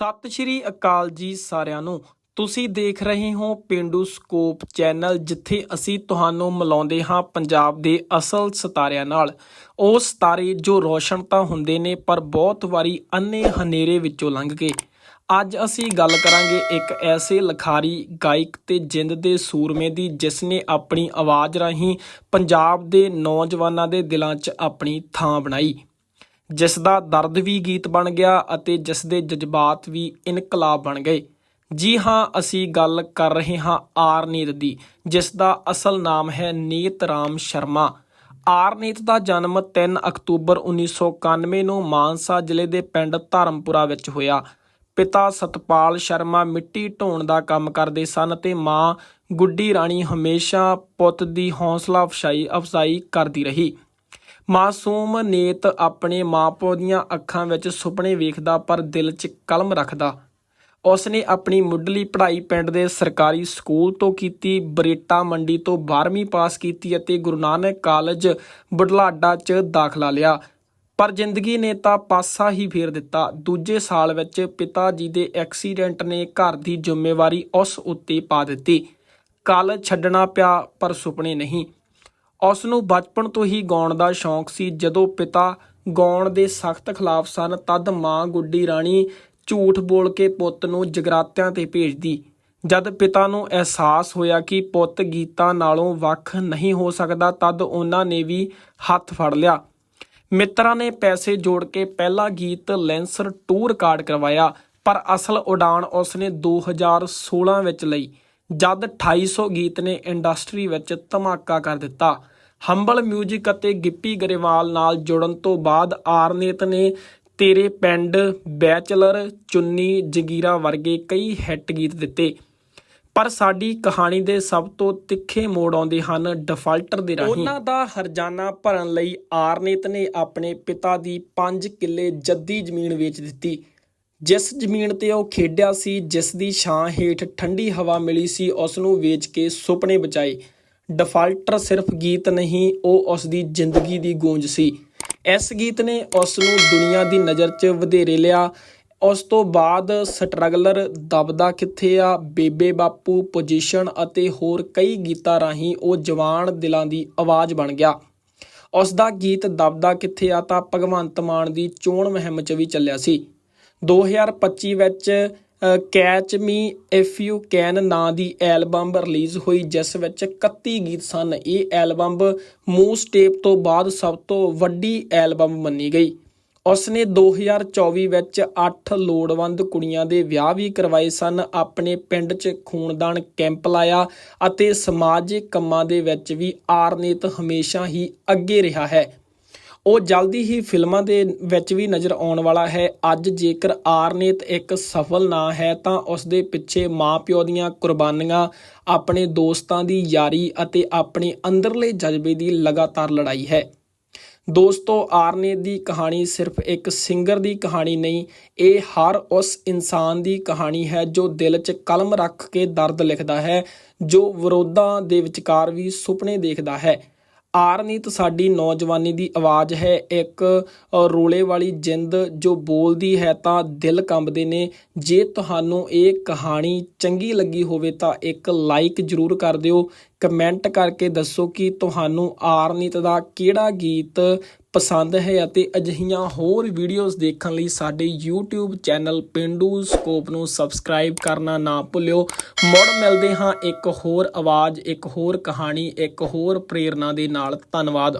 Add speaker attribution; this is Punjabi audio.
Speaker 1: ਸਤਿ ਸ਼੍ਰੀ ਅਕਾਲ ਜੀ ਸਾਰਿਆਂ ਨੂੰ। ਤੁਸੀਂ ਦੇਖ ਰਹੇ ਹੋ ਪਿੰਡੂ ਸਕੋਪ ਚੈਨਲ, ਜਿੱਥੇ ਅਸੀਂ ਤੁਹਾਨੂੰ ਮਿਲਾਉਂਦੇ ਹਾਂ ਪੰਜਾਬ ਦੇ ਅਸਲ ਸਿਤਾਰਿਆਂ ਨਾਲ। ਉਹ ਸਿਤਾਰੇ ਜੋ ਰੋਸ਼ਨ ਤਾਂ ਹੁੰਦੇ ਨੇ, ਪਰ ਬਹੁਤ ਵਾਰੀ ਅੰਨੇ ਹਨੇਰੇ ਵਿੱਚੋਂ ਲੰਘ ਕੇ। ਅੱਜ ਅਸੀਂ ਗੱਲ ਕਰਾਂਗੇ ਇੱਕ ਐਸੇ ਲਖਾਰੀ, ਗਾਇਕ ਤੇ ਜਿੰਦ ਦੇ ਸੂਰਮੇ ਦੀ, ਜਿਸ ਨੇ ਆਪਣੀ ਆਵਾਜ਼ ਰਾਹੀਂ ਪੰਜਾਬ ਦੇ ਨੌਜਵਾਨਾਂ ਦੇ ਦਿਲਾਂ 'ਚ ਆਪਣੀ ਥਾਂ ਬਣਾਈ। ਜਿਸ ਦਾ ਦਰਦ ਵੀ ਗੀਤ ਬਣ ਗਿਆ ਅਤੇ ਜਿਸ ਦੇ ਜਜ਼ਬਾਤ ਵੀ ਇਨਕਲਾਬ ਬਣ ਗਏ। ਜੀ ਹਾਂ, ਅਸੀਂ ਗੱਲ ਕਰ ਰਹੇ ਹਾਂ ਆਰਨੀਤ ਦੀ, ਜਿਸ ਦਾ ਅਸਲ ਨਾਮ ਹੈ ਨੀਤ ਰਾਮ ਸ਼ਰਮਾ। ਆਰਨੀਤ ਦਾ ਜਨਮ 3 ਅਕਤੂਬਰ 1991 ਨੂੰ ਮਾਨਸਾ ਜ਼ਿਲ੍ਹੇ ਦੇ ਪਿੰਡ ਧਰਮਪੁਰਾ ਵਿੱਚ ਹੋਇਆ। ਪਿਤਾ ਸਤਪਾਲ ਸ਼ਰਮਾ ਮਿੱਟੀ ਢੋਣ ਦਾ ਕੰਮ ਕਰਦੇ ਸਨ ਤੇ ਮਾਂ ਗੁੱਡੀ ਰਾਣੀ ਹਮੇਸ਼ਾ ਪੁੱਤ ਦੀ ਹੌਸਲਾ ਅਫਸ਼ਾਈ ਅਫਜ਼ਾਈ ਕਰਦੀ ਰਹੀ। ਮਾਸੂਮ ਨੇਤ ਆਪਣੇ ਮਾਂ ਪਿਓ ਦੀਆਂ ਅੱਖਾਂ ਵਿੱਚ ਸੁਪਨੇ ਵੇਖਦਾ ਪਰ ਦਿਲ 'ਚ ਕਲਮ ਰੱਖਦਾ। ਉਸਨੇ ਆਪਣੀ ਮੁੱਢਲੀ ਪੜ੍ਹਾਈ ਪਿੰਡ ਦੇ ਸਰਕਾਰੀ ਸਕੂਲ ਤੋਂ ਕੀਤੀ, ਬਰੇਟਾ ਮੰਡੀ ਤੋਂ 12ਵੀਂ ਪਾਸ ਕੀਤੀ ਅਤੇ ਗੁਰੂ ਨਾਨਕ ਕਾਲਜ ਬੁਢਲਾਡਾ 'ਚ ਦਾਖਲਾ ਲਿਆ। ਪਰ ਜ਼ਿੰਦਗੀ ਨੇ ਤਾਂ ਪਾਸਾ ਹੀ ਫੇਰ ਦਿੱਤਾ। ਦੂਜੇ ਸਾਲ ਵਿੱਚ ਪਿਤਾ ਜੀ ਦੇ ਐਕਸੀਡੈਂਟ ਨੇ ਘਰ ਦੀ ਜ਼ਿੰਮੇਵਾਰੀ ਉਸ ਉੱਤੇ ਪਾ ਦਿੱਤੀ। ਕਾਲਜ ਛੱਡਣਾ ਪਿਆ, ਪਰ ਸੁਪਨੇ ਨਹੀਂ। ਉਸ ਨੂੰ ਬਚਪਨ ਤੋਂ ਹੀ ਗਾਉਣ ਦਾ ਸ਼ੌਂਕ ਸੀ। ਜਦੋਂ ਪਿਤਾ ਗਾਉਣ ਦੇ ਸਖਤ ਖਿਲਾਫ ਸਨ, ਤਦ ਮਾਂ ਗੁੱਡੀ ਰਾਣੀ ਝੂਠ ਬੋਲ ਕੇ ਪੁੱਤ ਨੂੰ ਜਗਰਾਤਿਆਂ ਤੇ ਭੇਜਦੀ। ਜਦ ਪਿਤਾ ਨੂੰ ਅਹਿਸਾਸ ਹੋਇਆ ਕਿ ਪੁੱਤ ਗੀਤਾਂ ਨਾਲੋਂ ਵੱਖ ਨਹੀਂ ਹੋ ਸਕਦਾ, ਤਦ ਉਹਨਾਂ ਨੇ ਵੀ ਹੱਥ ਫੜ ਲਿਆ। ਮਿੱਤਰਾਂ ਨੇ ਪੈਸੇ ਜੋੜ ਕੇ ਪਹਿਲਾ ਗੀਤ ਲੈਂਸਰ 2 ਰਿਕਾਰਡ ਕਰਵਾਇਆ, ਪਰ ਅਸਲ ਉਡਾਨ ਉਸਨੇ 2016 ਵਿੱਚ ਲਈ। ਜਦ 2800 ਗੀਤ ਨੇ ਇੰਡਸਟਰੀ ਵਿੱਚ ਧਮਾਕਾ ਕਰ ਦਿੱਤਾ। ਹੰਬਲ 뮤직 ਅਤੇ ਗਿੱਪੀ ਗਰੇਵਾਲ ਨਾਲ ਜੁੜਨ ਤੋਂ ਬਾਅਦ ਆਰਨੇਤ ਨੇ ਤੇਰੇ ਪਿੰਡ, ਬੈਚਲਰ, ਚੁੰਨੀ, ਜਗੀਰਾ ਵਰਗੇ ਕਈ ਹਿੱਟ ਗੀਤ ਦਿੱਤੇ। ਪਰ ਸਾਡੀ ਕਹਾਣੀ ਦੇ ਸਭ ਤੋਂ ਤਿੱਖੇ ਮੋੜ ਆਉਂਦੇ ਹਨ ਡਿਫਾਲਟਰ ਦੇ ਰਾਹੀਂ। ਉਹਨਾਂ ਦਾ ਹਰਜਾਨਾ ਭਰਨ ਲਈ ਆਰਨੇਤ ਨੇ ਆਪਣੇ ਪਿਤਾ ਦੀ 5 ਕਿੱਲੇ ਜੱਦੀ ਜ਼ਮੀਨ ਵੇਚ ਦਿੱਤੀ। ਜਿਸ ਜ਼ਮੀਨ ਤੇ ਉਹ ਖੇਡਿਆ ਸੀ, ਜਿਸ ਦੀ ਛਾਂ ਹੇਠ ਠੰਡੀ ਹਵਾ ਮਿਲੀ ਸੀ, ਉਸ ਨੂੰ ਵੇਚ ਕੇ ਸੁਪਨੇ ਬਚਾਏ। ਡਿਫਾਲਟਰ ਸਿਰਫ ਗੀਤ ਨਹੀਂ, ਉਹ ਉਸ ਦੀ ਜ਼ਿੰਦਗੀ ਦੀ ਗੂੰਜ ਸੀ। ਇਸ ਗੀਤ ਨੇ ਉਸ ਨੂੰ ਦੁਨੀਆ ਦੀ ਨਜ਼ਰ 'ਚ ਵਧੇਰੇ ਲਿਆ। ਉਸ ਤੋਂ ਬਾਅਦ ਸਟਰਗਲਰ ਦਬਦਾ ਕਿੱਥੇ ਆ, ਬੇਬੇ ਬਾਪੂ ਪੋਜੀਸ਼ਨ ਅਤੇ ਹੋਰ ਕਈ ਗੀਤਾਂ ਰਾਹੀਂ ਉਹ ਜਵਾਨ ਦਿਲਾਂ ਦੀ ਆਵਾਜ਼ ਬਣ ਗਿਆ। ਉਸ ਦਾ ਗੀਤ ਦਬਦਾ ਕਿੱਥੇ ਆ ਤਾਂ ਭਗਵੰਤ ਮਾਨ ਦੀ ਚੋਣ ਮੁਹਿੰਮ 'ਚ ਵੀ ਚੱਲਿਆ ਸੀ। 2025 ਵਿੱਚ catch me if you can ਨਾਂ ਦੀ ਐਲਬਮ ਰਿਲੀਜ਼ ਹੋਈ, ਜਿਸ ਵਿੱਚ 31 ਗੀਤ ਸਨ। ਇਹ ਐਲਬਮ ਮੂਸ ਟੇਪ ਤੋਂ ਬਾਅਦ ਸਭ ਤੋਂ ਵੱਡੀ ਐਲਬਮ ਮੰਨੀ ਗਈ। ਉਸਨੇ 2024 ਵਿੱਚ 8 ਲੋੜਵੰਦ ਕੁੜੀਆਂ ਦੇ ਵਿਆਹ ਵੀ ਕਰਵਾਏ ਸਨ। ਆਪਣੇ ਪਿੰਡ 'ਚ ਖੂਨਦਾਨ ਕੈਂਪ ਲਾਇਆ ਅਤੇ ਸਮਾਜਿਕ ਕੰਮਾਂ ਦੇ ਵਿੱਚ ਵੀ ਆਰਨੇਤ ਹਮੇਸ਼ਾ ਹੀ ਅੱਗੇ ਰਿਹਾ ਹੈ। ਉਹ ਜਲਦੀ ਹੀ ਫਿਲਮਾਂ ਦੇ ਵਿੱਚ ਵੀ ਨਜ਼ਰ ਆਉਣ ਵਾਲਾ ਹੈ। ਅੱਜ ਜੇਕਰ ਆਰਨੇਤ ਇੱਕ ਸਫਲ ਨਾਂ ਹੈ ਤਾਂ ਉਸ ਦੇ ਪਿੱਛੇ ਮਾਪਿਓ ਦੀਆਂ ਕੁਰਬਾਨੀਆਂ, ਆਪਣੇ ਦੋਸਤਾਂ ਦੀ ਯਾਰੀ ਅਤੇ ਆਪਣੇ ਅੰਦਰਲੇ ਜਜ਼ਬੇ ਦੀ ਲਗਾਤਾਰ ਲੜਾਈ ਹੈ। ਦੋਸਤੋ ਆਰਨੇ ਦੀ ਕਹਾਣੀ ਸਿਰਫ ਇੱਕ ਸਿੰਗਰ ਦੀ ਕਹਾਣੀ ਨਹੀਂ, ਇਹ ਹਰ ਉਸ ਇਨਸਾਨ ਦੀ ਕਹਾਣੀ ਹੈ ਜੋ ਦਿਲ 'ਚ ਕਲਮ ਰੱਖ ਕੇ ਦਰਦ ਲਿਖਦਾ ਹੈ, ਜੋ ਵਿਰੋਧਾਂ ਦੇ ਵਿਚਕਾਰ ਵੀ ਸੁਪਨੇ ਦੇਖਦਾ ਹੈ। ਆਰਨੀਤ, ਸਾਡੀ ਨੌਜਵਾਨੀ ਦੀ ਆਵਾਜ਼ ਹੈ ਇੱਕ ਰੋਲੇ ਵਾਲੀ ਜਿੰਦ ਜੋ ਬੋਲਦੀ ਹੈ ਤਾਂ ਦਿਲ ਕੰਬਦੇ ਨੇ। ਜੇ ਤੁਹਾਨੂੰ ਇਹ ਕਹਾਣੀ ਚੰਗੀ ਲੱਗੀ ਹੋਵੇ ਤਾਂ ਇੱਕ ਲਾਈਕ ਜਰੂਰ ਕਰ ਦਿਓ। ਕਮੈਂਟ ਕਰਕੇ ਦੱਸੋ ਕਿ ਤੁਹਾਨੂੰ ਆਰਨੀਤ ਦਾ ਕਿਹੜਾ ਗੀਤ ਪਸੰਦ ਹੈ ਅਤੇ ਅਜਿਹੀਆਂ ਹੋਰ ਵੀਡੀਓਜ਼ ਦੇਖਣ ਲਈ ਸਾਡੇ YouTube ਚੈਨਲ ਪਿੰਡੂ ਸਕੋਪ ਨੂੰ ਸਬਸਕ੍ਰਾਈਬ ਕਰਨਾ ਨਾ ਭੁੱਲਿਓ। ਮੁੜ ਮਿਲਦੇ ਹਾਂ ਇੱਕ ਹੋਰ ਆਵਾਜ਼, ਇੱਕ ਹੋਰ ਕਹਾਣੀ, ਇੱਕ ਹੋਰ ਪ੍ਰੇਰਨਾ ਦੇ ਨਾਲ। ਧੰਨਵਾਦ।